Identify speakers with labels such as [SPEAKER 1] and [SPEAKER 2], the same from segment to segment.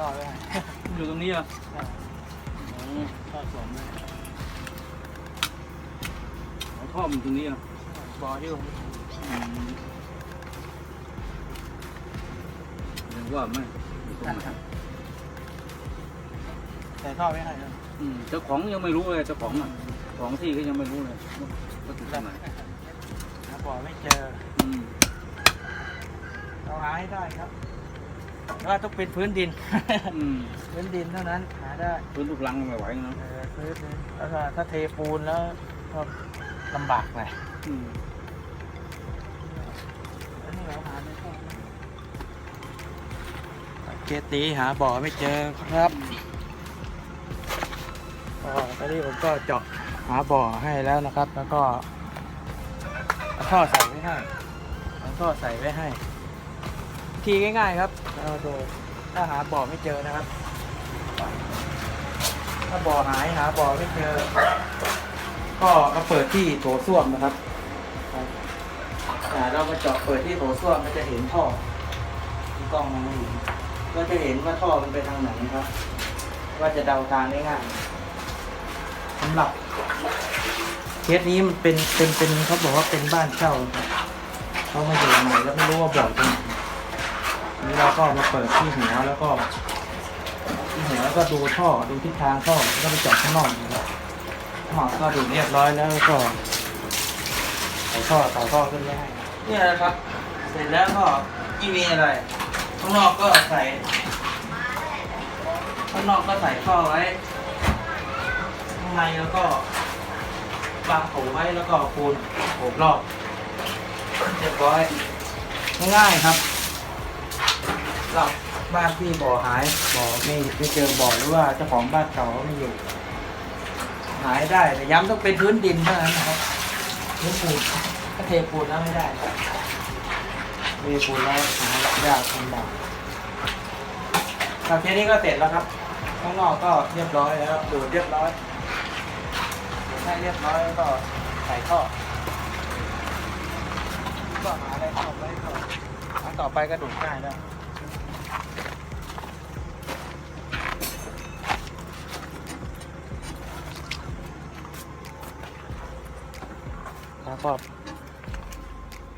[SPEAKER 1] ต่อไว้ให้
[SPEAKER 2] อยู่ตรงนี้เหรอะ
[SPEAKER 1] ใช่
[SPEAKER 2] อ๋อท่อสองนะอ๋อท่อมันตรงนี้เหรอะ
[SPEAKER 1] บ่อที่ผม
[SPEAKER 2] เรียกว่าไม่อยู่ตรงไหน
[SPEAKER 1] ใส่ท่อไว้ให้ครับ
[SPEAKER 2] อืมเจ้าของยังไม่รู้เลยเจ้าของอะของที่ก็ยังไม่รู้เลยว่าอยู่ตรงไหน
[SPEAKER 1] หาบ่อไม่เจอ
[SPEAKER 2] อืม
[SPEAKER 1] เราหาให้ได้ครับแต่ ว่าต้องเป็นพื้นดิน
[SPEAKER 2] อืม
[SPEAKER 1] พื้นดินเท่านั้นหาได้
[SPEAKER 2] พื้นทุกหลังไม่ไหวเนาะ
[SPEAKER 1] เออพื้นดินแล้วก็ถ้าเทปูนแล้วก็ลำบากหน่อย
[SPEAKER 2] อืม
[SPEAKER 1] อันนี้เราหาไม่ได้เกตีหาบ่อไม่เจอครับก็ตอนนี้ผมก็เจาะหาบ่อให้แล้วนะครับ แล้วก็เอาท่อใส่ไว้ให้เอาท่อใส่ไว้ให้ ทีง่ายๆครับเราดูถ้าหาบ่อไม่เจอนะครับ ถ้าบ่อหายหาบ่อไม่เจอ ก็มาเปิดที่โถส้วมนะครับเรามาเจาะเปิดที่โถส้วมมันจะเห็นท่อกล้องมองไม่เห็นก็จะเห็นว่าท่อมันไปทางไหนครับ ว่าจะเดาทางได้ง่ายสำหรับเคสนี้มันเป็นเป็นเป็นเขาบอกว่าเป็นบ้านเช่าครับเขามาอยู่ใหม่แล้วไม่รู้ว่าบ่อตรงไหน นนี้เราก็มาเปิดที่หัวแล้วก็ที่หัวแล้วก็ดูท่อดูทิศทางท่อแล้วก็ไปเจาะข้างนอกนะครับหมอก็ดูเรียบร้อยแล้วก็ใส่ท่อต่อท่อขึ้นได้เนี่ยนะครับ เสร็จแล้วก็ไม่มีอะไรข้างนอกก็ใส่ข้างนอกก็ใส่ท่อไว้ข้างในแล้วก็วางโถไว้แล้วก็ปูนโอบรอบเรียบร้อยง่ายๆครับ เราบ้านที่บ่อหายบ่อไม่ไม่เจอบ่อหรือว่าเจ้าของบ้านเก่าเขาไม่อยู่ หายได้แต่ย้ำต้องเป็นพื้นดินเท่านั้นนะครับพื้นปูนถ้าเทปูนแล้วไม่ได้เทปูนแล้วหายากลำบากครับทีนี้ก็เสร็จแล้วครับข้างนอกก็เรียบร้อยแล้วดูเรียบร้อยดูให้เรียบร้อยแล้วก็ใส่ท่อก็หาอะไรต่อไปก่อต่อไปก็ดูดง่ายแล้ วครับครอบ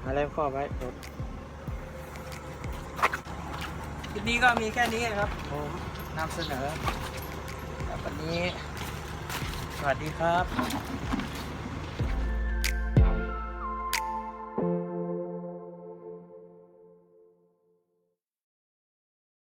[SPEAKER 1] มาเล่มครอบไว้ครับคลิปนี้ก็มีแค่นี้ครับ ผมนำเสนอ วันนี้ สวัสดีครับ